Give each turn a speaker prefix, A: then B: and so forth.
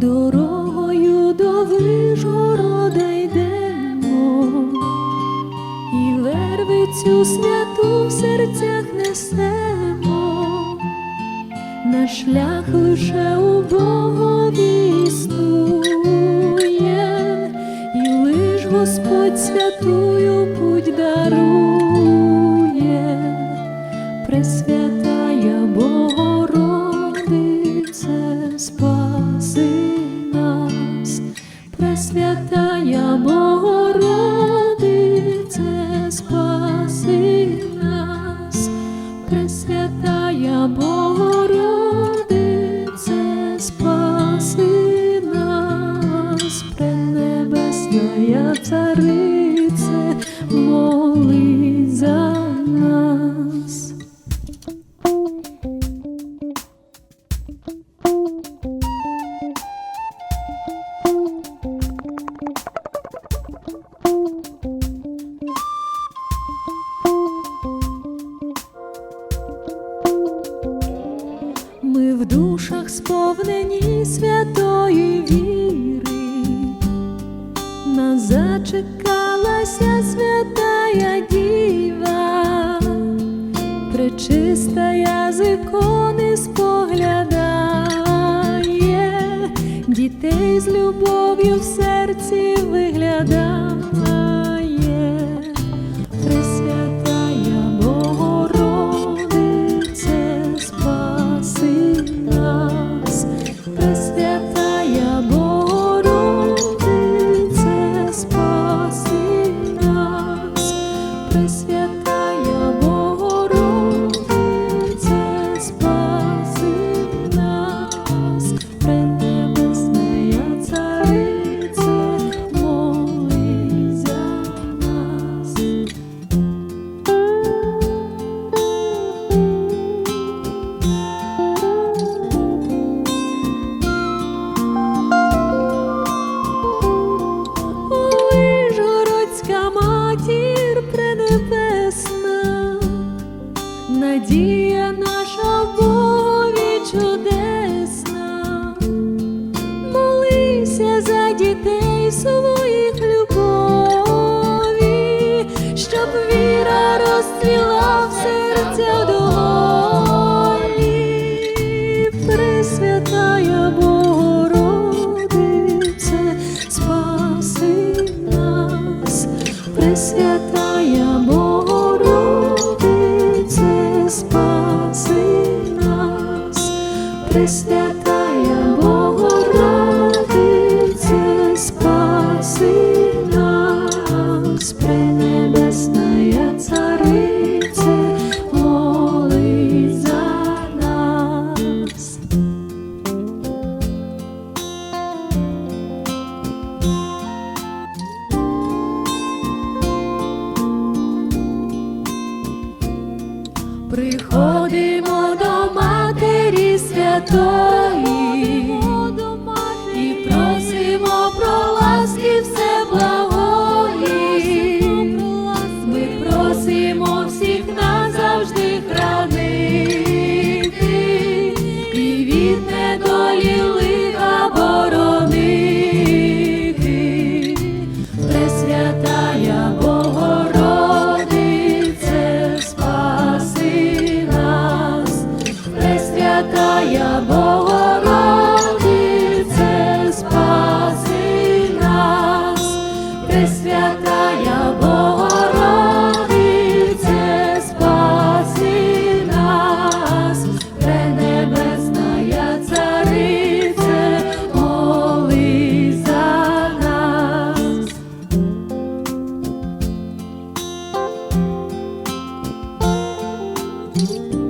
A: Дорогою до Вишгорода йдемо, і вервицю святу в серцях несемо, наш шлях лише у Богові існує, і лиш Господь святую нас. Ми в душах сповнені святої віри, нас зачекалася святая дітей з любов'ю в серці виглядає. Надія наша в чудесна, молися за дітей своїх любові, щоб віра розцвіла в серця долі, Пресвятая Приходимо до Матері Святої. Пресвятая Богородице, спаси нас, Пресвятая Богородице, спаси нас, Пренебесная Царице, моли за нас. Thank you.